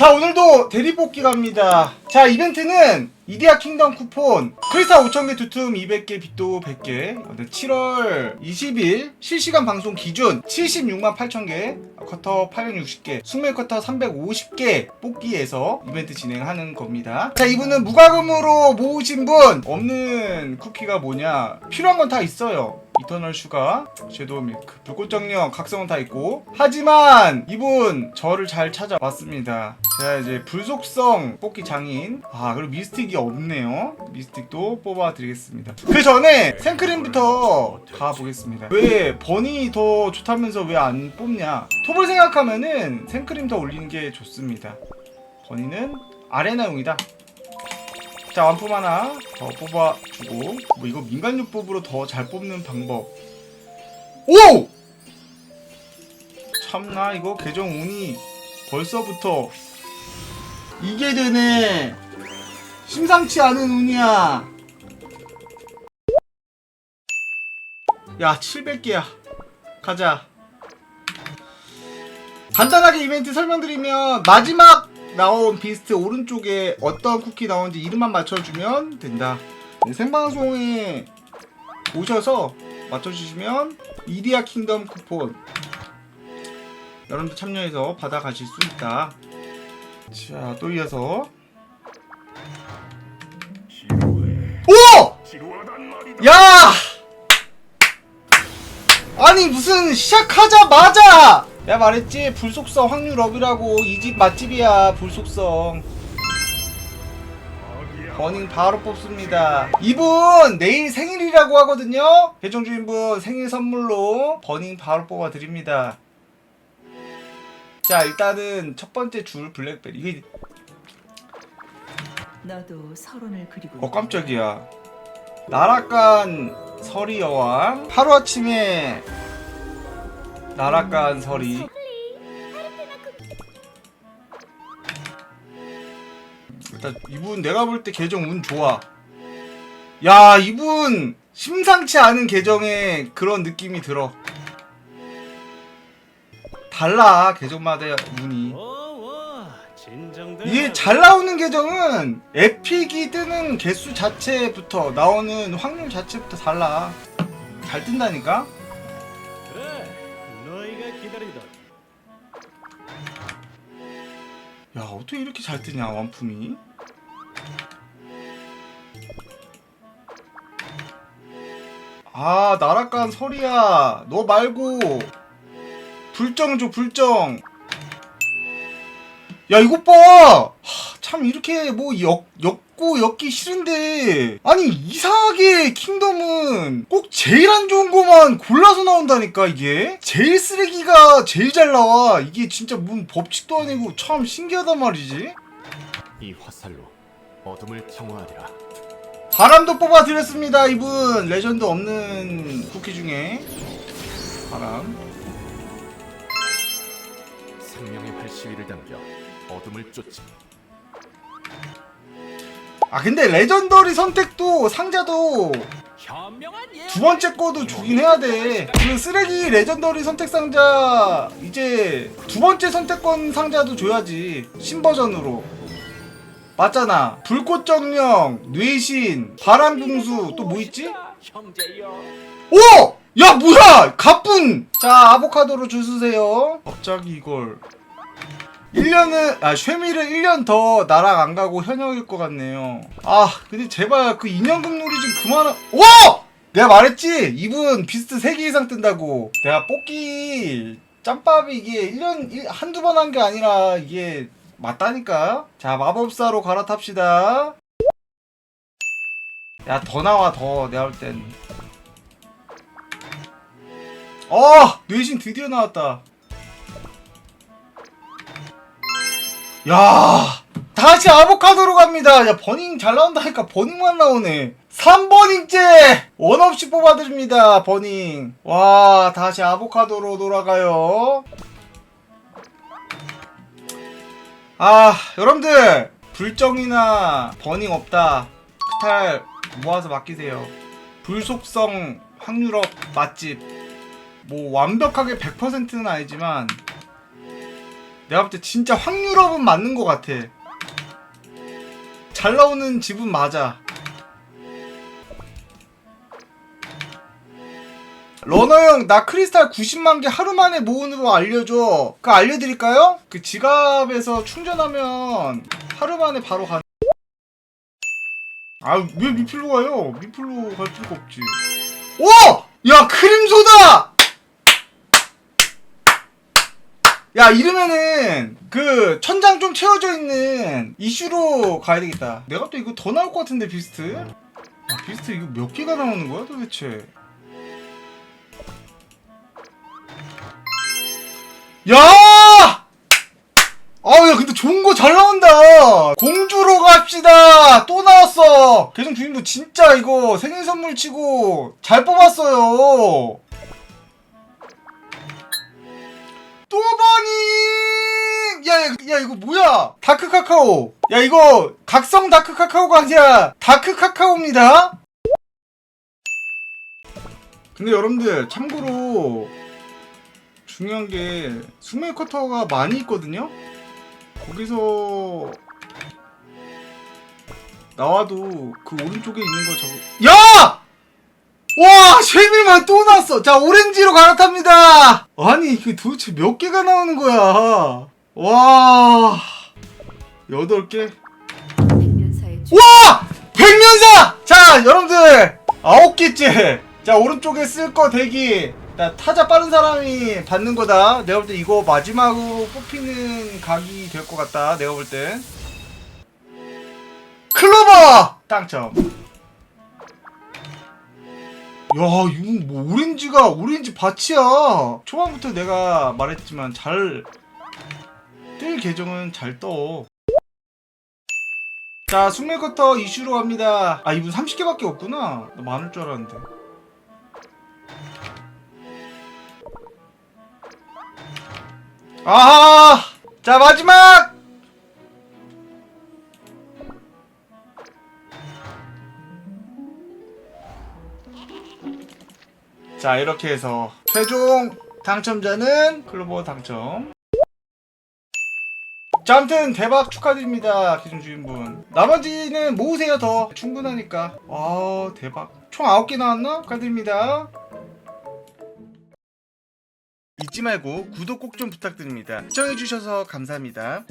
자 오늘도 대리뽑기 갑니다. 자 이벤트는 이디야 킹덤 쿠폰. 크리스탈 5,000개 두툼 200개 빗도 100개. 오늘 7월 20일 실시간 방송 기준 76만 8,000개 커터 860개 숙밀 커터 350개 뽑기에서 이벤트 진행하는 겁니다. 자 이분은 무과금으로 모으신 분. 없는 쿠키가 뭐냐? 필요한 건 다 있어요 이터널 슈가, 섀도우 밀크, 불꽃 정령, 각성은 다 있고 하지만 이분 저를 잘 찾아왔습니다. 제가 이제 불속성 뽑기 장인 아 그리고 미스틱이 없네요. 미스틱도 뽑아드리겠습니다. 그 전에 생크림부터 가보겠습니다. 왜 버니 더 좋다면서 왜 안 뽑냐? 톱을 생각하면은 생크림 더 올리는 게 좋습니다. 버니는 아레나용이다. 자 완품 하나 더 뽑아주고. 뭐 이거 민간요법으로 더 잘 뽑는 방법. 오! 참나 이거 계정 운이 벌써부터. 이게 되네. 심상치 않은 운이야. 야 700개야. 가자. 간단하게 이벤트 설명드리면 마지막 나온 비스트 오른쪽에 어떤 쿠키 나오는지 이름만 맞춰주면 된다. 네, 생방송에 오셔서 맞춰주시면 이디야 킹덤 쿠폰 여러분들 참여해서 받아가실 수 있다. 자, 또 이어서 오! 야! 아니 무슨 시작하자마자 내가 말했지 불속성 확률업이라고 이 집 맛집이야 불속성. 버닝 바로 뽑습니다. 이분 내일 생일이라고 하거든요? 계정 주인분 생일 선물로 버닝 바로 뽑아 드립니다. 자 일단은 첫 번째 줄 블랙베리. 이게 너도 서론을 그리고 어 깜짝이야. 나락간 서리 여왕. 하루아침에 나락간 서리 일단 이분 내가 볼 때 계정 운 좋아. 야 이분 심상치 않은 계정에 그런 느낌이 들어. 달라 계정마다 운이. 이게 잘 나오는 계정은 에픽이 뜨는 개수 자체부터 나오는 확률 자체부터 달라. 잘 뜬다니까 야 어떻게 이렇게 잘 뜨냐 완품이? 아 나락간 설이야. 너 말고. 불정 줘 불정. 야 이것 봐! 하, 참 이렇게 뭐 엮, 엮고 엮기 싫은데. 아니 이상하게 킹덤은 꼭 제일 안 좋은 거만 골라서 나온다니까 이게. 제일 쓰레기가 제일 잘 나와. 이게 진짜 뭔 법칙도 아니고 참 신기하단 말이지. 이 화살로 어둠을 평화하리라. 바람도 뽑아드렸습니다 이분. 레전드 없는 쿠키 중에. 바람. 생명의 발시위를 담겨 어둠을 쫓지. 아 근데 레전더리 선택도 상자도 두 번째 거도 주긴 해야 돼 그 쓰레기 레전더리 선택 상자 이제 두 번째 선택권 상자도 줘야지 신버전으로. 맞잖아. 불꽃 정령 뇌신 바람 궁수 또 뭐 있지? 오! 야 뭐야! 가뿐 자 아보카도로 주스세요. 갑자기 이걸 1년은 아 쉐미를 1년 더 나락 안 가고 현역일 것 같네요. 아 근데 제발 그 2년금 놀이 좀 그만하 오! 내가 말했지? 이분 비스트 3개 이상 뜬다고. 내가 뽑기 짬밥이 이게 1년 일- 한두 번 한 게 아니라 이게 맞다니까. 자 마법사로 갈아탑시다. 야 더 나와 더. 내가 볼 땐. 어! 뇌신 드디어 나왔다. 야! 다시 아보카도로 갑니다. 야, 버닝 잘 나온다니까 버닝만 나오네. 3버닝째! 원 없이 뽑아드립니다, 버닝. 와, 다시 아보카도로 돌아가요. 아, 여러분들! 불정이나 버닝 없다. 크탈 모아서 맡기세요. 불속성 확률업 맛집. 뭐 완벽하게 100%는 아니지만 내가 볼 때 진짜 확률업은 맞는 것 같아. 잘 나오는 집은 맞아. 러너 형, 나 크리스탈 90만 개 하루 만에 법 알려줘. 그거 알려드릴까요? 그 지갑에서 충전하면 하루 만에 바로 가는. 아, 왜 미필로 가요? 미필로 갈 필요가 없지. 오! 야, 크림소다! 야, 이러면은, 그, 천장 좀 채워져 있는 이슈로 가야 되겠다. 내가 또 이거 더 나올 것 같은데, 비스트? 아, 비스트 이거 몇 개가 나오는 거야, 도대체? 야! 아우 야 근데 좋은 거 잘 나온다 공주로 갑시다 또 나왔어 계정 주인도 진짜 이거 생일 선물 치고 잘 뽑았어요 또 버닝 야, 야, 야 이거 뭐야 다크 카카오 야 이거 각성 다크 카카오가 아니라 다크 카카오입니다 근데 여러분들 참고로 중요한 게 수메 커터가 많이 있거든요. 거기서 나와도 그 오른쪽에 있는 거 저거 야! 와 쉐밀만 또 났어. 자 오렌지로 갈아탑니다. 아니 이게 도대체 몇 개가 나오는 거야? 와 여덟 개. 와! 백면사! 자, 여러분들! 아홉 개째! 자, 오른쪽에 쓸 거 대기. 자, 타자 빠른 사람이 받는 거다. 내가 볼 때 이거 마지막으로 뽑히는 각이 될 것 같다. 내가 볼 땐. 클로버! 당첨. 야, 이거 뭐, 오렌지가, 오렌지 밭이야. 초반부터 내가 말했지만, 잘, 뜰 계정은 잘 떠. 자, 숙밀커터 이슈로 갑니다. 아, 이분 30개밖에 없구나. 나 많을 줄 알았는데. 아하! 자, 마지막! 자, 이렇게 해서 최종 당첨자는 클로버 당첨. 자, 아무튼 대박 축하드립니다, 기준 주인분. 나머지는 모으세요, 더. 충분하니까. 와, 대박. 총 9개 나왔나? 축하드립니다. 잊지 말고 구독 꼭 좀 부탁드립니다. 시청해주셔서 감사합니다.